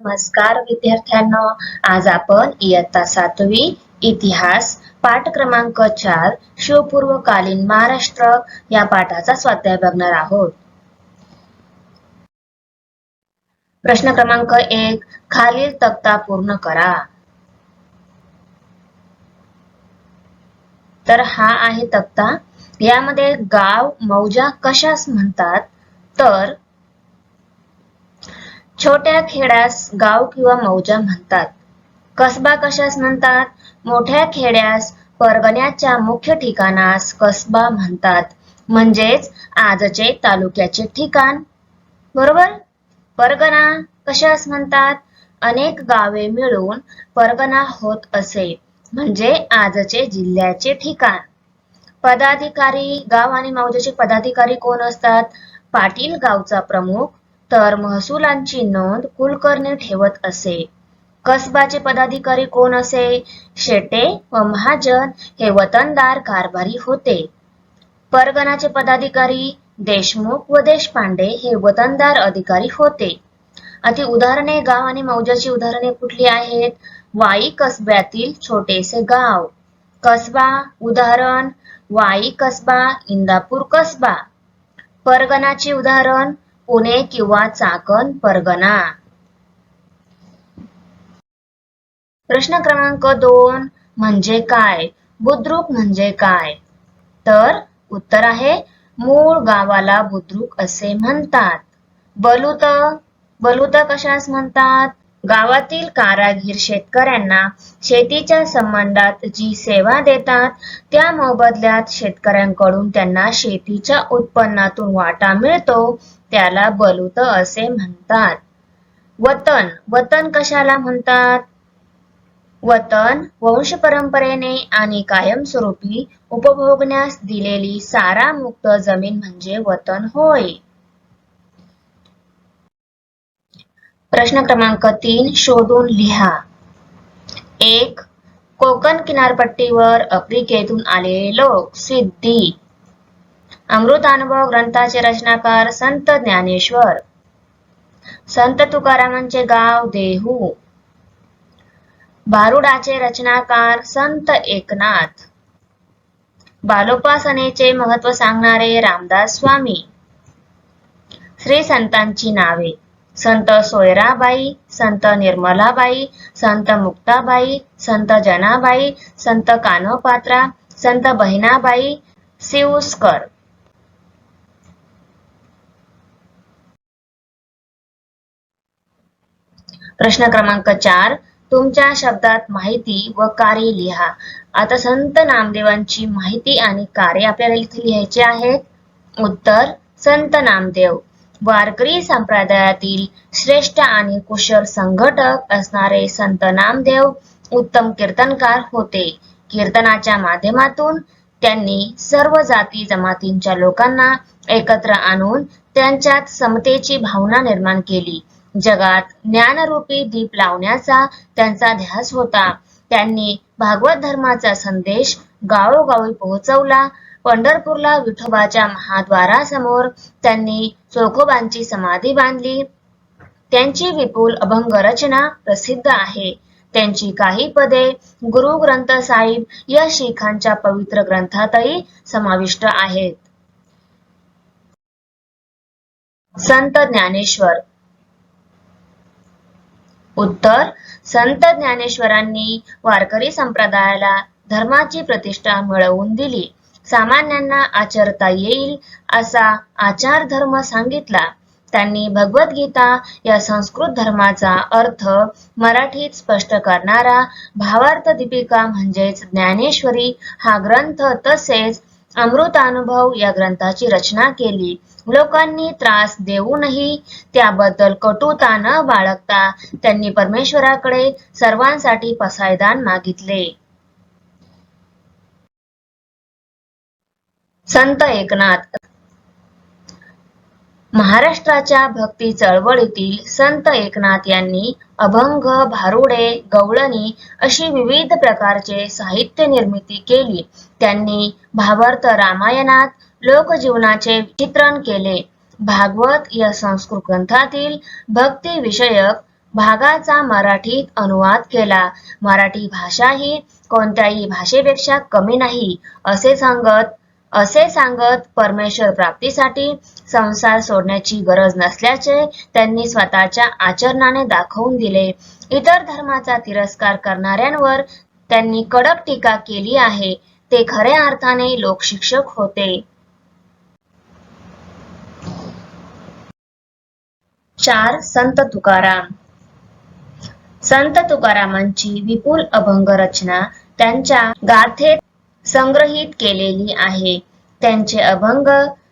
नमस्कार विद्यार्थ्यांनो. आज आपण इयत्ता सातवी इतिहास पाठ क्रमांक चार शिवपूर्वकालीन महाराष्ट्र या पाठाचा स्वाध्याय बघणार आहोत. प्रश्न क्रमांक एक खालील तक्ता पूर्ण करा. तर हा आहे तक्ता. यामध्ये गाव मौजा कशास म्हणतात? तर छोट्या खेड्यास गाव किंवा मौजा म्हणतात. कसबा कशास म्हणतात? मोठ्या खेड्यास परगण्याच्या मुख्य ठिकाणास कसबा म्हणतात. म्हणजेच आजचे तालुक्याचे ठिकाण. बरोबर? परगणा कशास म्हणतात? अनेक गावे मिळून परगणा होत असे. म्हणजे आजचे जिल्ह्याचे ठिकाण. पदाधिकारी गाव आणि मौजाचे पदाधिकारी कोण असतात? पाटील गावचा प्रमुख तर महसुलांची नोंद कुलकर्णी ठेवत असे. कसबाचे पदाधिकारी कोण असे? शेटे व महाजन हे वतनदार कारभारी होते. परगणाचे पदाधिकारी देशमुख व देशपांडे हे वतनदार अधिकारी होते. अति उदाहरणे गाव आणि मौजाची उदाहरणे कुठली आहेत? वाई कसब्यातील छोटेसे गाव. कसबा उदाहरण वाई कसबा इंदापूर कसबा. परगणाचे उदाहरण पुणे किंवा चाकण परगणा. प्रश्न क्रमांक दोन म्हणजे काय? बुद्रुक म्हणजे काय? तर उत्तर आहे मूळ गावाला बुद्रुक असे म्हणतात. बलुत बलुत कशास म्हणतात? गावातील कारागीर शेतकऱ्यांना शेतीच्या संबंधात जी सेवा देतात त्या मोबदल्यात शेतकऱ्यांकडून त्यांना शेतीच्या उत्पन्नातून वाटा मिळतो त्याला बलुत असे म्हणतात. वतन वतन कशाला म्हणतात? वतन वंश परंपरेने आणि कायमस्वरूपी उपभोगण्यास दिलेली सारा मुक्त जमीन म्हणजे वतन होय. प्रश्न क्रमांक तीन शोधून लिहा. एक कोकण किनारपट्टीवर आफ्रिकेतून आलेले लोक सिद्धी. अमृतानुभव ग्रंथाचे रचनाकार संत ज्ञानेश्वर. संत तुकारामांचे गाव देहू. बारुडाचे रचनाकार संत एकनाथ. बालोपासनेचे महत्त्व सांगणारे रामदास स्वामी. श्री संतांची नावे. संत सोयराबाई संत निर्मलाबाई संत मुक्ताबाई संत जनाबाई संत कानोपात्रा संत बहिणाबाई शिवस्कर प्रश्न क्रमांक चार तुमच्या शब्दात माहिती व कार्य लिहा. आता संत नामदेवांची माहिती आणि कार्य आपल्याला इथे लिहायचे आहेत. उत्तर संत नामदेव. वारकरी संप्रदायातील श्रेष्ठ आणि कुशल संघटक असणारे संत नामदेव उत्तम कीर्तनकार होते. कीर्तनाच्या माध्यमातून त्यांनी सर्व जाती जमातींच्या लोकांना एकत्र आणून त्यांच्यात समतेची भावना निर्माण केली. जगात ज्ञानरूपी दीप लावण्याचा त्यांचा ध्यास होता. त्यांनी भागवत धर्माचा संदेश गावोगावी पोहोचवला. पंढरपूरला विठोबाच्या महाद्वारासमोर त्यांनी चोखोबांची समाधी बांधली. त्यांची विपुल अभंग रचना प्रसिद्ध आहे. त्यांची काही पदे गुरु ग्रंथ साहिब या शिखांच्या पवित्र ग्रंथातही समाविष्ट आहेत. संत ज्ञानेश्वर. उत्तर संत ज्ञानेश्वरांनी वारकरी संप्रदायाला धर्माची प्रतिष्ठा मिळवून दिली. सामान्यांना आचरता येईल असा आचार धर्म सांगितला. त्यांनी भगवद्गीता या संस्कृत धर्माचा अर्थ मराठीत स्पष्ट करणारा भावार्थ दीपिका म्हणजेच ज्ञानेश्वरी हा ग्रंथ तसेच अमृतानुभव या ग्रंथाची रचना केली. लोकांनी त्रास देऊनही त्याबद्दल कटुता न बाळगता त्यांनी परमेश्वराकडे सर्वांसाठी पसायदान मागितले. संत एकनाथ. महाराष्ट्राच्या भक्ती चळवळीतील संत एकनाथ यांनी अभंग भारुडे गवळणी अशी विविध प्रकारचे साहित्य निर्मिती केली. त्यांनी भावार्थ रामायणात लोकजीवनाचे चित्रण केले. भागवत या संस्कृत ग्रंथातील भक्ती विषयक भागाचा मराठीत अनुवाद केला. मराठी भाषा ही कोणत्याही भाषेपेक्षा कमी नाही असे सांगत असे सांगत परमेश्वर प्राप्तीसाठी संसार सोडण्याची गरज नसल्याचे त्यांनी स्वतःच्या आचरणाने दाखवून दिले. इतर धर्माचा तिरस्कार करणाऱ्यांवर त्यांनी कडक टीका केली आहे. ते खऱ्या अर्थाने लोकशिक्षक होते. चार संत तुकाराम. संत तुकारामांची विपुल अभंग रचना त्यांच्या गाथेत संग्रहित केलेली आहे. त्यांचे अभंग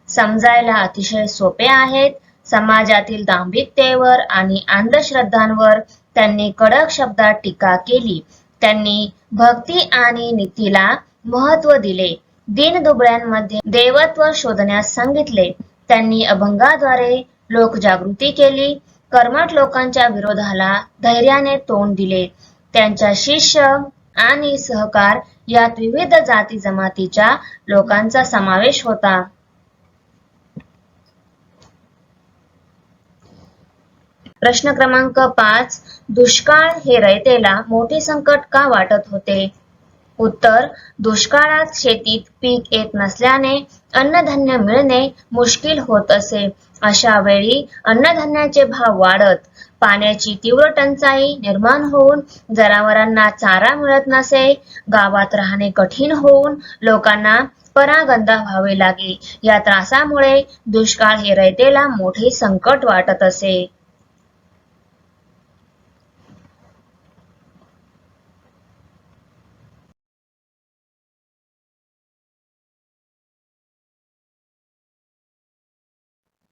समजायला अतिशय सोपे आहेत. समाजातील दांभिकतेवर आणि अंधश्रद्धांवर त्यांनी कडक शब्दात टीका केली. त्यांनी भक्ती आणि नीतीला महत्त्व दिले. दिनदुबळ्यांमध्ये देवत्व शोधण्यास सांगितले. त्यांनी अभंगाद्वारे लोकजागृती केली. कर्मठ लोकांच्या विरोधाला धैर्याने तोंड दिले. त्यांच्या शिष्य आणि सहकार यात विविध जाती जमातीच्या लोकांचा समावेश होता. प्रश्न क्रमांक पाच दुष्काळ हे रयतेला मोठे संकट का वाटत होते? उत्तर दुष्काळात शेतीत पीक येत नसल्याने अन्नधान्य मिळणे मुश्किल होत असे. अशा वेळी अन्नधान्याचे भाव वाढत पाण्याची तीव्र टंचाई निर्माण होऊन जनावरांना चारा मिळत नसे गावात राहणे कठीण होऊन लोकांना परागंदा व्हावे लागे. या त्रासामुळे दुष्काळ हे रयतेला मोठे संकट वाटत असे.